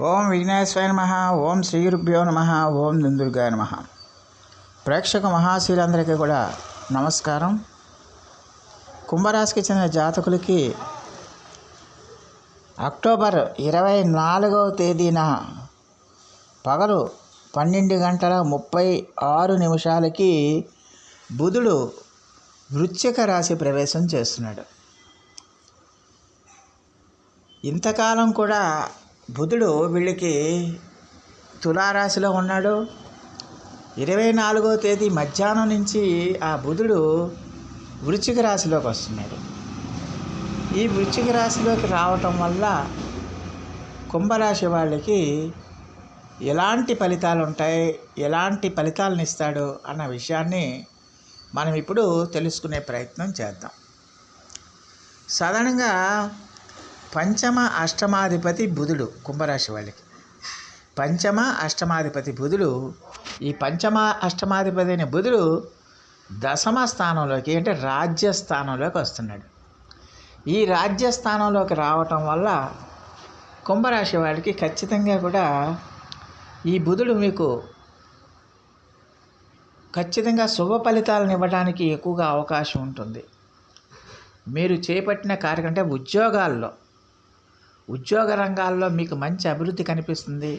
ఓం విఘ్నేశ్వర నమ ఓం శ్రీ గురుభ్యో నమ ఓం దుందుర్గాయ నమ. ప్రేక్షక మహాశీలందరికీ కూడా నమస్కారం. కుంభరాశికి చెందిన జాతకులకి అక్టోబర్ ఇరవై నాలుగవ తేదీన పగలు పన్నెండు గంటల ముప్పై ఆరు నిమిషాలకి బుధుడు వృశ్చిక రాశి ప్రవేశం చేస్తున్నాడు. ఇంతకాలం కూడా బుధుడు వీళ్ళకి తులారాశిలో ఉన్నాడు. ఇరవై నాలుగో తేదీ మధ్యాహ్నం నుంచి ఆ బుధుడు వృశ్చిక రాశిలోకి వస్తున్నాడు. ఈ వృశ్చిక రాశిలోకి రావటం వల్ల కుంభరాశి వాళ్ళకి ఎలాంటి ఫలితాలు ఉంటాయి ఎలాంటి ఫలితాలను ఇస్తాడు అన్న విషయాన్ని మనం ఇప్పుడు తెలుసుకునే ప్రయత్నం చేద్దాం. సాధారణంగా పంచమ అష్టమాధిపతి బుధుడు కుంభరాశి వాళ్ళకి. పంచమ అష్టమాధిపతి బుధుడు ఈ పంచమ అష్టమాధిపతి అయిన బుధుడు దశమ స్థానంలోకి అంటే రాజ్య స్థానంలోకి వస్తున్నాడు. ఈ రాజ్య స్థానంలోకి రావటం వల్ల కుంభరాశి వాళ్ళకి ఖచ్చితంగా కూడా ఈ బుధుడు మీకు ఖచ్చితంగా శుభ ఫలితాలను ఇవ్వడానికి ఎక్కువగా అవకాశం ఉంటుంది. మీరు చేపట్టిన కార్యక్రమం అంటే ఉద్యోగాల్లో ఉద్యోగ రంగాల్లో మీకు మంచి అభివృద్ధి కనిపిస్తుంది.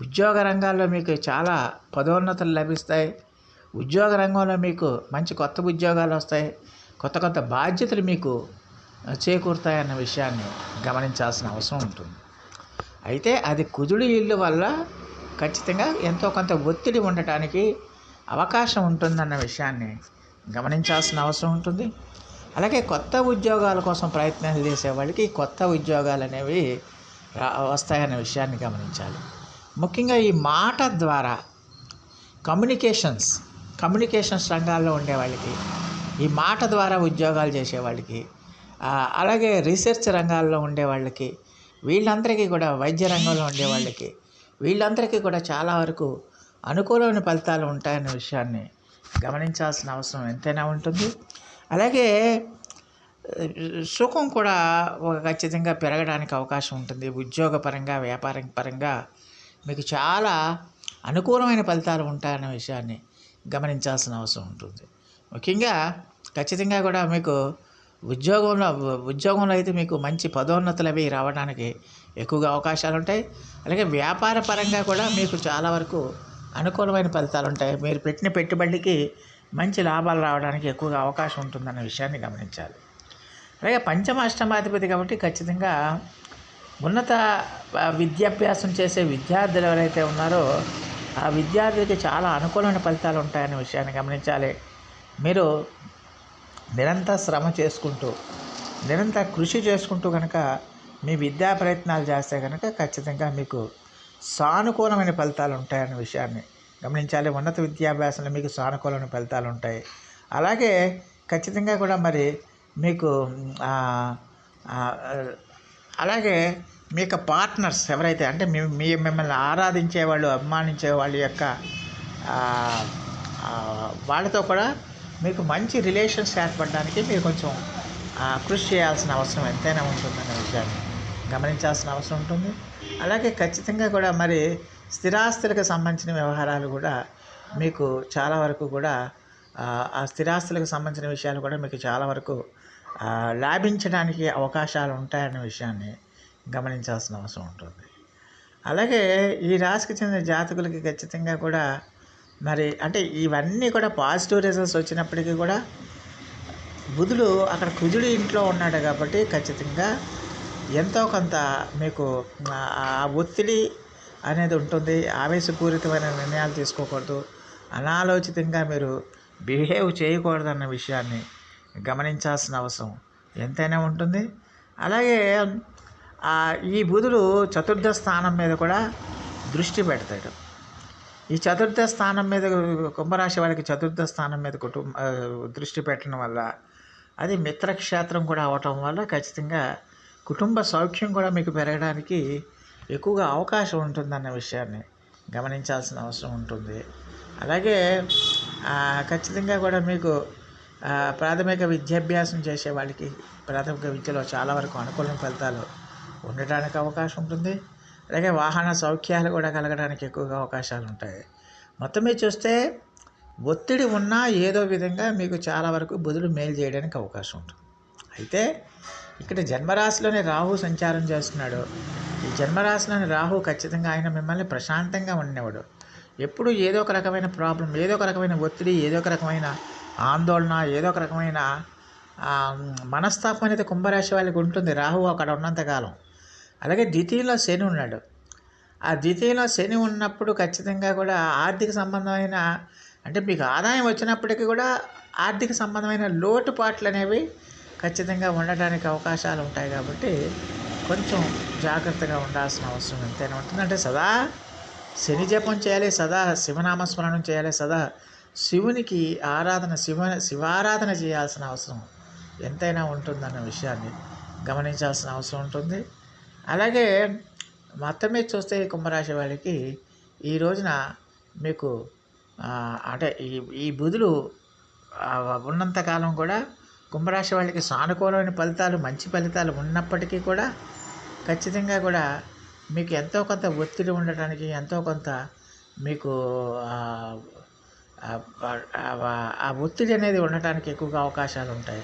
ఉద్యోగ రంగాల్లో మీకు చాలా పదోన్నతులు లభిస్తాయి. ఉద్యోగ రంగంలో మీకు మంచి కొత్త ఉద్యోగాలు వస్తాయి. కొత్త కొత్త బాధ్యతలు మీకు చేకూరుతాయి అన్న విషయాన్ని గమనించాల్సిన అవసరం ఉంటుంది. అయితే అది కుజుడి ఇల్లు వల్ల ఖచ్చితంగా ఎంతో కొంత ఒత్తిడి ఉండటానికి అవకాశం ఉంటుందన్న విషయాన్ని గమనించాల్సిన అవసరం ఉంటుంది. అలాగే కొత్త ఉద్యోగాల కోసం ప్రయత్నాలు చేసే వాళ్ళకి కొత్త ఉద్యోగాలు అనేవి రా వస్తాయన్న విషయాన్ని గమనించాలి. ముఖ్యంగా ఈ మాట ద్వారా కమ్యూనికేషన్స్ కమ్యూనికేషన్స్ రంగాల్లో ఉండే వాళ్ళకి ఈ మాట ద్వారా ఉద్యోగాలు చేసే వాళ్ళకి అలాగే రీసెర్చ్ రంగాల్లో ఉండే వాళ్ళకి వీళ్ళందరికీ కూడా వైద్య రంగంలో ఉండే వాళ్ళకి వీళ్ళందరికీ కూడా చాలా వరకు అనుకూలమైన ఫలితాలు ఉంటాయన్న విషయాన్ని గమనించాల్సిన అవసరం ఎంతైనా ఉంటుంది. అలాగే సుఖం కూడా ఒక ఖచ్చితంగా పెరగడానికి అవకాశం ఉంటుంది. ఉద్యోగపరంగా వ్యాపార పరంగా మీకు చాలా అనుకూలమైన ఫలితాలు ఉంటాయన్న విషయాన్ని గమనించాల్సిన అవసరం ఉంటుంది. ముఖ్యంగా ఖచ్చితంగా కూడా మీకు ఉద్యోగంలో ఉద్యోగంలో అయితే మీకు మంచి పదోన్నతులు అవి రావడానికి ఎక్కువగా అవకాశాలు ఉంటాయి. అలాగే వ్యాపార పరంగా కూడా మీకు చాలా వరకు అనుకూలమైన ఫలితాలు ఉంటాయి. మీరు పెట్టిన పెట్టుబడికి మంచి లాభాలు రావడానికి ఎక్కువగా అవకాశం ఉంటుందన్న విషయాన్ని గమనించాలి. అలాగే పంచమ అష్టమాధిపతి కాబట్టి ఖచ్చితంగా ఉన్నత విద్యాభ్యాసం చేసే విద్యార్థులు ఎవరైతే ఉన్నారో ఆ విద్యార్థులకి చాలా అనుకూలమైన ఫలితాలు ఉంటాయనే విషయాన్ని గమనించాలి. మీరు నిరంతర శ్రమ చేసుకుంటూ నిరంతర కృషి చేసుకుంటూ కనుక మీ విద్యా ప్రయత్నాలు చేస్తే కనుక ఖచ్చితంగా మీకు సానుకూలమైన ఫలితాలు ఉంటాయనే విషయాన్ని గమనించాలి. ఉన్నత విద్యాభ్యాసంలో మీకు సానుకూలమైన ఫలితాలు ఉంటాయి. అలాగే ఖచ్చితంగా కూడా మరి మీకు అలాగే మీ యొక్క పార్ట్నర్స్ ఎవరైతే అంటే మీ మీ మిమ్మల్ని ఆరాధించే వాళ్ళు అభిమానించే వాళ్ళ యొక్క వాళ్ళతో కూడా మీకు మంచి రిలేషన్స్ ఏర్పడడానికి మీరు కొంచెం కృషి చేయాల్సిన అవసరం ఎంతైనా ఉంటుందనే విషయాన్ని గమనించాల్సిన అవసరం ఉంటుంది. అలాగే ఖచ్చితంగా కూడా మరి స్థిరాస్తులకు సంబంధించిన వ్యవహారాలు కూడా మీకు చాలా వరకు కూడా ఆ, స్థిరాస్తులకు సంబంధించిన విషయాలు కూడా మీకు చాలా వరకు లాభించడానికి అవకాశాలు ఉంటాయన్న విషయాన్ని గమనించాల్సిన అవసరం ఉంటుంది. అలాగే ఈ రాశికి చెందిన జాతకులకి ఖచ్చితంగా కూడా మరి అంటే ఇవన్నీ కూడా పాజిటివ్ రిజల్ట్స్ వచ్చినప్పటికీ కూడా బుధుడు అక్కడ కుజుడు ఇంట్లో ఉన్నాడు కాబట్టి ఖచ్చితంగా ఎంతో కొంత మీకు ఆ ఒత్తిడి అనేది ఉంటుంది. ఆవేశపూరితమైన నిర్ణయాలు తీసుకోకూడదు. అనాలోచితంగా మీరు బిహేవ్ చేయకూడదన్న విషయాన్ని గమనించాల్సిన అవసరం ఎంతైనా ఉంటుంది. అలాగే ఈ బుధుడు చతుర్థ స్థానం మీద కూడా దృష్టి పెడతాడు. ఈ చతుర్థ స్థానం మీద కుంభరాశి వాళ్ళకి చతుర్థ స్థానం మీద కుటుంబ దృష్టి పెట్టడం వల్ల అది మిత్రక్షేత్రం కూడా అవటం వల్ల ఖచ్చితంగా కుటుంబ సౌఖ్యం కూడా మీకు పెరగడానికి ఎక్కువగా అవకాశం ఉంటుందన్న విషయాన్ని గమనించాల్సిన అవసరం ఉంటుంది. అలాగే ఖచ్చితంగా కూడా మీకు ప్రాథమిక విద్యాభ్యాసం చేసే వాళ్ళకి ప్రాథమిక విద్యలో చాలా వరకు అనుకూలం ఫలితాలు ఉండటానికి అవకాశం ఉంటుంది. అలాగే వాహన సౌఖ్యాలు కూడా కలగడానికి ఎక్కువగా అవకాశాలు ఉంటాయి. మొత్తం మీద చూస్తే ఒత్తిడి ఉన్నా ఏదో విధంగా మీకు చాలా వరకు బుధుడు మేలు చేయడానికి అవకాశం ఉంటుంది. అయితే ఇక్కడ జన్మరాశిలోనే రాహు సంచారం చేస్తున్నాడు. ఈ జన్మరాశిలోని రాహు ఖచ్చితంగా ఆయన మిమ్మల్ని ప్రశాంతంగా ఉండేవాడు ఎప్పుడు ఏదో ఒక రకమైన ప్రాబ్లం ఏదో ఒక రకమైన ఒత్తిడి ఏదో ఒక రకమైన ఆందోళన ఏదో ఒక రకమైన మనస్తాపం అనేది కుంభరాశి వాళ్ళకి ఉంటుంది. రాహు అక్కడ ఉన్నంతకాలం అలాగే ద్వితీయంలో శని ఉన్నాడు. ఆ ద్వితీయంలో శని ఉన్నప్పుడు ఖచ్చితంగా కూడా ఆర్థిక సంబంధమైన అంటే మీకు ఆదాయం వచ్చినప్పటికీ కూడా ఆర్థిక సంబంధమైన లోటుపాట్లు అనేవి ఖచ్చితంగా ఉండడానికి అవకాశాలు ఉంటాయి కాబట్టి కొంచెం జాగ్రత్తగా ఉండాల్సిన అవసరం ఎంతైనా ఉంటుంది. అంటే సదా శని జపం చేయాలి సదా శివనామస్మరణం చేయాలి సదా శివునికి ఆరాధన శివ శివారాధన చేయాల్సిన అవసరం ఎంతైనా ఉంటుందన్న విషయాన్ని గమనించాల్సిన అవసరం ఉంటుంది. అలాగే మొత్తం మీద చూస్తే కుంభరాశి వాళ్ళకి ఈ రోజున మీకు అంటే ఈ ఈ బుధులు ఉన్నంతకాలం కూడా కుంభరాశి వాళ్ళకి సానుకూలమైన ఫలితాలు మంచి ఫలితాలు ఉన్నప్పటికీ కూడా ఖచ్చితంగా కూడా మీకు ఎంతో కొంత ఒత్తిడి ఉండటానికి ఎంతో కొంత మీకు ఆ, ఒత్తిడి అనేది ఉండటానికి ఎక్కువగా అవకాశాలు ఉంటాయి.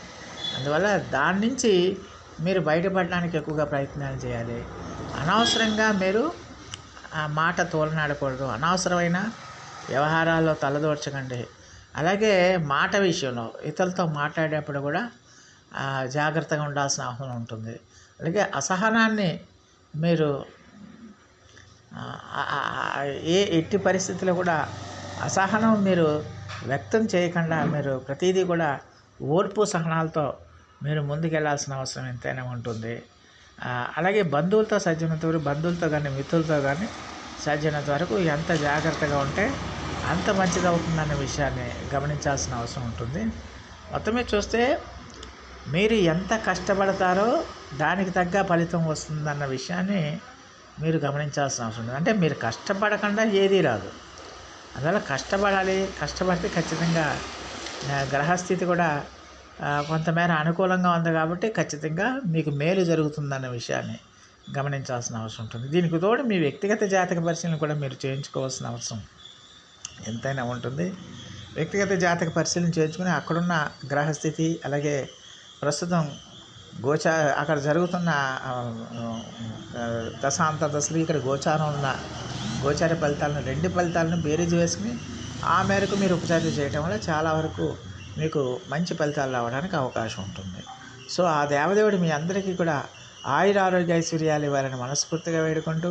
అందువల్ల దాని నుంచి మీరు బయటపడడానికి ఎక్కువగా ప్రయత్నాలు చేయాలి. అనవసరంగా మీరు ఆ మాట తోలనాడకూడదు. అనవసరమైన వ్యవహారాల్లో తలదోర్చకండి. అలాగే మాట విషయంలో ఇతరులతో మాట్లాడేటప్పుడు కూడా జాగ్రత్తగా ఉండాల్సిన అవసరం ఉంటుంది. అలాగే అసహనాన్ని మీరు ఏ ఎట్టి పరిస్థితుల్లో కూడా అసహనం మీరు వ్యక్తం చేయకుండా మీరు ప్రతిదీ కూడా ఓర్పు సహనాలతో మీరు ముందుకెళ్ళాల్సిన అవసరం ఎంతైనా ఉంటుంది. అలాగే బంధువులతో సజ్జనంత వరకు బంధువులతో కానీ మిత్రులతో కానీ సాధ్యమైనంత వరకు ఎంత జాగ్రత్తగా ఉంటే అంత మంచిది అవుతుందనే విషయాన్ని గమనించాల్సిన అవసరం ఉంటుంది. మొత్తం మీద చూస్తే మీరు ఎంత కష్టపడతారో దానికి తగ్గ ఫలితం వస్తుందన్న విషయాన్ని మీరు గమనించాల్సిన అవసరం ఉంది. అంటే మీరు కష్టపడకుండా ఏదీ రాదు. అందువల్ల కష్టపడాలి కష్టపడితే ఖచ్చితంగా గ్రహస్థితి కూడా కొంతమేర అనుకూలంగా ఉంది కాబట్టి ఖచ్చితంగా మీకు మేలు జరుగుతుందన్న విషయాన్ని గమనించాల్సిన అవసరం ఉంటుంది. దీనికి తోడు మీ వ్యక్తిగత జాతక పరిశీలన కూడా మీరు చేయించుకోవాల్సిన అవసరం ఎంతైనా ఉంటుంది. వ్యక్తిగత జాతక పరిశీలన చేయించుకుని అక్కడున్న గ్రహస్థితి అలాగే ప్రస్తుతం గోచా అక్కడ జరుగుతున్న దశాంత దశలు ఇక్కడ గోచారం ఉన్న గోచార ఫలితాలను రెండు ఫలితాలను బేరీజ్ వేసుకుని ఆ మేరకు మీరు ఉపచారం చేయటం వల్ల చాలా వరకు మీకు మంచి ఫలితాలు రావడానికి అవకాశం ఉంటుంది. సో ఆ దేవదేవుడు మీ అందరికీ కూడా ఆయుర ఆరోగ్య ఐశ్వర్యాలు ఇవ్వాలని మనస్ఫూర్తిగా వేడుకుంటూ